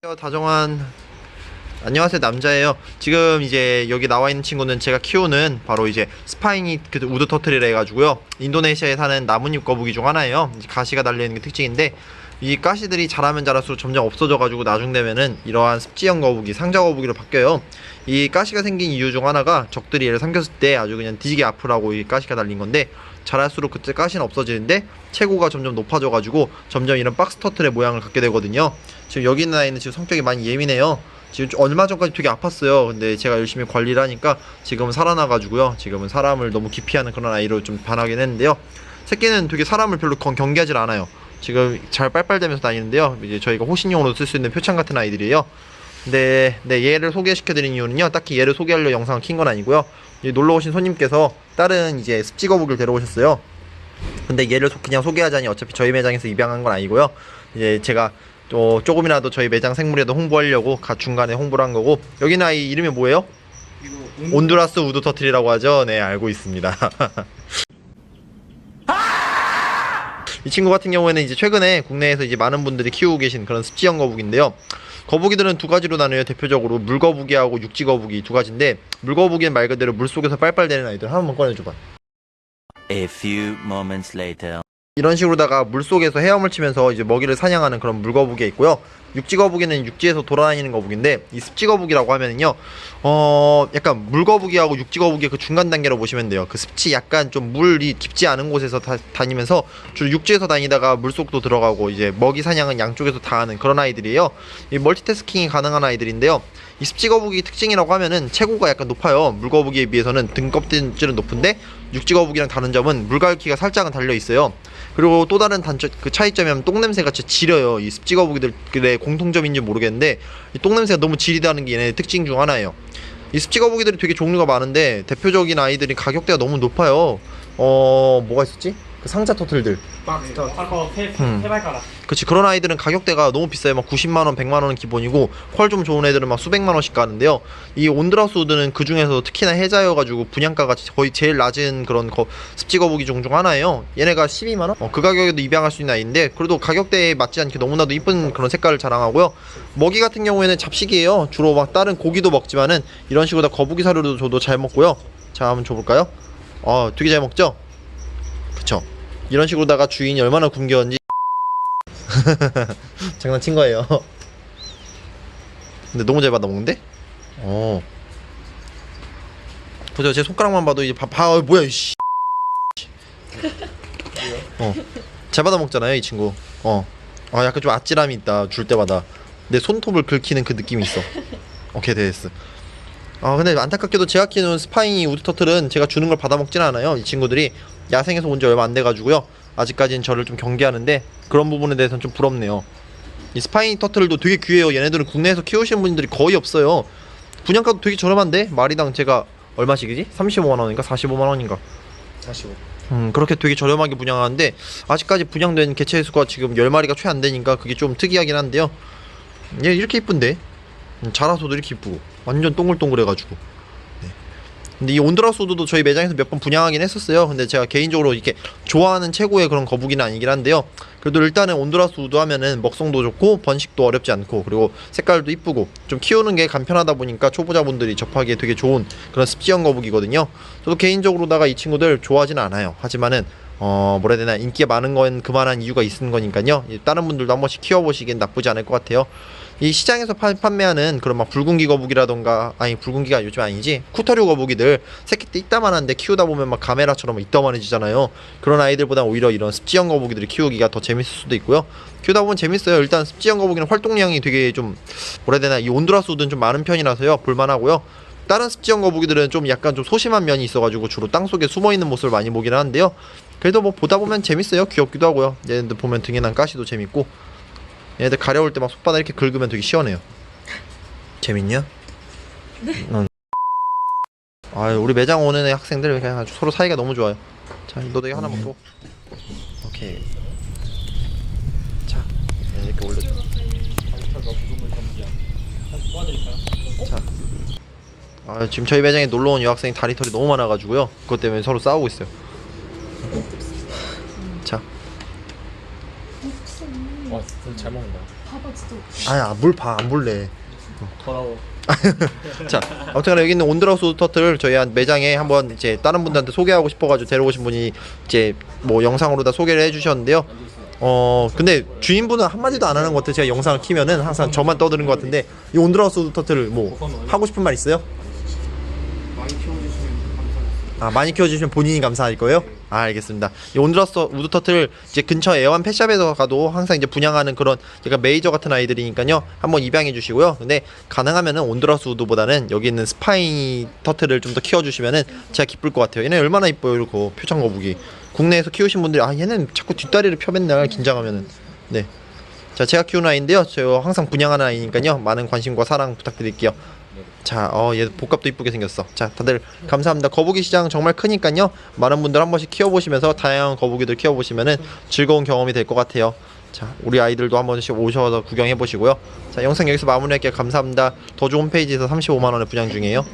안녕하세요 다정한 안녕하세요 남자예요. 지금 이제 여기 나와 있는 친구는 제가 키우는 바로 이제 스파이니 그 우드 터틀이라 해가지고요. 인도네시아에 사는 나뭇잎 거북이 중 하나예요. 가시가 달려있는 게 특징인데 이 가시들이 자라면 자랄수록 점점 없어져가지고 나중 되면은 이러한 습지형 거북이 상자 거북이로 바뀌어요 이 가시가 생긴 이유 중 하나가 적들이 얘를 삼켰을 때 아주 그냥 뒤지게 아프라고 이 가시가 달린 건데 자랄수록 그때 가시는 없어지는데 체구가 점점 높아져가지고 점점 이런 박스 터틀의 모양을 갖게 되거든요 지금 여기 있는 아이는 지금 성격이 많이 예민해요. 지금 좀 얼마 전까지 되게 아팠어요. 근데 제가 열심히 관리를 하니까 지금은 살아나가지고요. 지금은 사람을 너무 기피하는 그런 아이로 좀 반하긴 했는데요. 새끼는 되게 사람을 별로 경- 경계하지 않아요. 지금 잘 빨빨대면서 다니는데요. 이제 저희가 호신용으로 쓸 수 있는 표창 같은 아이들이에요. 근데 네, 얘를 소개시켜드린 이유는요. 딱히 얘를 소개하려 영상을 킨 건 아니고요. 이 놀러 오신 손님께서 다른 이제 습지거북이를 데려오셨어요. 근데 얘를 소- 그냥 소개하자니 어차피 저희 매장에서 입양한 건 아니고요. 이제 제가 또 조금이라도 저희 매장 생물에도 홍보하려고 가 중간에 홍보를 한 거고 여기는 아이 이름이 뭐예요? 온두라스 우드 터틀이라고 하죠. 네 알고 있습니다. 이 친구 같은 경우에는 이제 최근에 국내에서 이제 많은 분들이 키우고 계신 그런 습지형 거북인데요. 거북이들은 두 가지로 나뉘어요. 대표적으로 물거북이하고 육지거북이 두 가지인데 물거북이는 말 그대로 물 속에서 빨빨대는 아이들 한 번만 꺼내줘봐. A few moments later. 이런 식으로다가 물 속에서 헤엄을 치면서 이제 먹이를 사냥하는 그런 물거북이가 있고요. 육지거북이는 육지에서 돌아다니는 거북인데 이 습지거북이라고 하면은요, 어 약간 물거북이하고 육지거북이 그 중간 단계로 보시면 돼요. 그 습지 약간 좀 물이 깊지 않은 곳에서 다, 다니면서 주로 육지에서 다니다가 물 속도 들어가고 이제 먹이 사냥은 양쪽에서 다 하는 그런 아이들이에요. 이 멀티태스킹이 가능한 아이들인데요. 이 습지거북이 특징이라고 하면은 체구가 약간 높아요. 물거북이에 비해서는 등껍질은 높은데 육지거북이랑 다른 점은 물갈퀴가 살짝은 달려 있어요. 그리고 또 다른 단점 그 차이점이 똥냄새가 진짜 지려요. 이 습지거북이들의 공통점인지 모르겠는데 이 똥냄새가 너무 지리다는 게 얘네 특징 중 하나예요. 이 습지거북이들이 되게 종류가 많은데 대표적인 아이들이 가격대가 너무 높아요. 어 뭐가 있었지? 그 상자 터틀들. 박스터 아까 세, 음. 세발가락 그치 그런 아이들은 가격대가 너무 비싸요 막 90만 원 100만 원은 기본이고 퀄 좀 좋은 애들은 막 수백만 원씩 가는데요 이 온드라스 우드는 그 중에서 특히나 해자여가지고 분양가가 거의 제일 낮은 그런 거 습지 거북이 중중 하나예요 얘네가 12만 원? 어, 그 가격에도 입양할 수 있는 아이인데 그래도 가격대에 맞지 않게 너무나도 이쁜 그런 색깔을 자랑하고요 먹이 같은 경우에는 잡식이에요 주로 막 다른 고기도 먹지만은 이런 식으로 다 거북이 사료도 저도 잘 먹고요 자 한번 줘볼까요? 어 되게 잘 먹죠? 그쵸 이런 식으로다가 주인이 얼마나 굶겼는지 장난친 거예요. 근데 너무 잘 받아 먹는데? 어. 보세요, 제 손가락만 봐도 이제 봐, 봐 어, 뭐야 이씨. 어, 잘 받아 먹잖아요 이 친구. 어, 아 약간 좀 아찔함이 있다 줄 때마다 내 손톱을 긁히는 그 느낌이 있어. 오케이 됐어. 아 근데 안타깝게도 제가 키우는 스파이니 우드터틀은 제가 주는 걸 받아 먹진 않아요. 이 친구들이 야생에서 온 지 얼마 안 돼가지고요. 아직까지는 저를 좀 경계하는데 그런 부분에 대해서는 좀 부럽네요. 이 스파이니 터틀도 되게 귀해요. 얘네들은 국내에서 키우시는 분들이 거의 없어요. 분양가도 되게 저렴한데 마리당 제가 얼마씩이지? 35만 원인가 45만 원인가? 45 음 그렇게 되게 저렴하게 분양하는데 아직까지 분양된 개체 수가 지금 10마리가 채 안 되니까 그게 좀 특이하긴 한데요. 얘 이렇게 이쁜데 음, 자라서도 이렇게 이쁘고 완전 동글동글해가지고. 네. 근데 이 온드라스 우드도 저희 매장에서 몇 번 분양하긴 했었어요. 근데 제가 개인적으로 이렇게 좋아하는 최고의 그런 거북이는 아니긴 한데요. 그래도 일단은 온드라스 우드 하면은 먹성도 좋고 번식도 어렵지 않고 그리고 색깔도 이쁘고 좀 키우는 게 간편하다 보니까 초보자분들이 접하기에 되게 좋은 그런 습지형 거북이거든요. 저도 개인적으로다가 이 친구들 좋아하지는 않아요. 하지만은 어 뭐라 해야 되나 인기가 많은 건 그만한 이유가 있는 거니까요. 이 다른 분들도 한 번씩 키워보시기엔 나쁘지 않을 것 같아요. 이 시장에서 파- 판매하는 그런 막 붉은기 거북이라던가 아니 붉은기가 요즘 아니지? 쿠터류 거북이들 새끼 때 이따만한데 키우다 보면 막 가메라처럼 막 이따만해지잖아요. 그런 아이들보다 오히려 이런 습지형 거북이들을 키우기가 더 재밌을 수도 있고요. 키우다 보면 재밌어요. 일단 습지형 거북이는 활동량이 되게 좀 뭐라 해야 되나 이 온두라스 우드는 좀 많은 편이라서요. 볼만하고요 다른 습지형 거북이들은 좀 약간 좀 소심한 면이 있어가지고 주로 땅 속에 숨어 있는 모습을 많이 보긴 하는데요 그래도 뭐 보다 보면 재밌어요 귀엽기도 하고요 얘네들 보면 등에 난 가시도 재밌고 얘네들 가려울 때 막 손바닥 이렇게 긁으면 되게 시원해요. 재밌냐? 네. 아, 우리 매장 오는 애 학생들 그냥 아주 서로 사이가 너무 좋아요. 자, 너도 하나 먹고. 오케이. 자, 네, 이렇게 올려줘. 자. 아, 지금 저희 매장에 놀러 온 여학생이 다리 털이 너무 많아가지고요. 그것 때문에 서로 싸우고 있어요. 자, 와, 잘 먹는다 봐봐 진짜 아야 물 봐 안 볼래 더러워. 자 아무튼 여기 있는 온드라우스 우드터틀을 저희 한 매장에 한번 이제 다른 분들한테 소개하고 싶어가지고 데려오신 분이 이제 뭐 영상으로 다 소개를 해주셨는데요 어 근데 주인분은 한마디도 안 하는 것 같아요 제가 영상을 키면은 항상 저만 떠드는 것 같은데 이 온드라우스 우드터틀 뭐 하고 싶은 말 있어요? 많이 키워주시면 감사하겠습니다. 아 많이 키워주시면 본인이 감사할 거예요? 아 알겠습니다. 이 온드라스 우드 터틀 이제 근처 애완 펫샵에서 가도 항상 이제 분양하는 그런 얘가 메이저 같은 아이들이니까요 한번 입양해 주시고요. 근데 가능하면은 온드라스 우드보다는 여기 있는 스파이 터틀을 좀 더 키워주시면은 제가 기쁠 것 같아요. 얘네 얼마나 이뻐요, 이렇게 표창 거북이. 국내에서 키우신 분들이 아 얘는 자꾸 뒷다리를 펴 맨날 긴장하면은 네. 자 제가 키우는 아이인데요. 저 항상 분양하는 아이니까요 많은 관심과 사랑 부탁드릴게요. 자, 어, 얘 복갑도 이쁘게 생겼어. 자, 다들 감사합니다. 거북이 시장 정말 크니까요. 많은 분들 한 번씩 키워보시면서 다양한 거북이들 키워보시면은 즐거운 경험이 될 것 같아요. 자, 우리 아이들도 한 번씩 오셔서 구경해 보시고요. 자, 영상 여기서 마무리할게요. 감사합니다. 더주 홈페이지에서 35만 원에 분양 중이에요.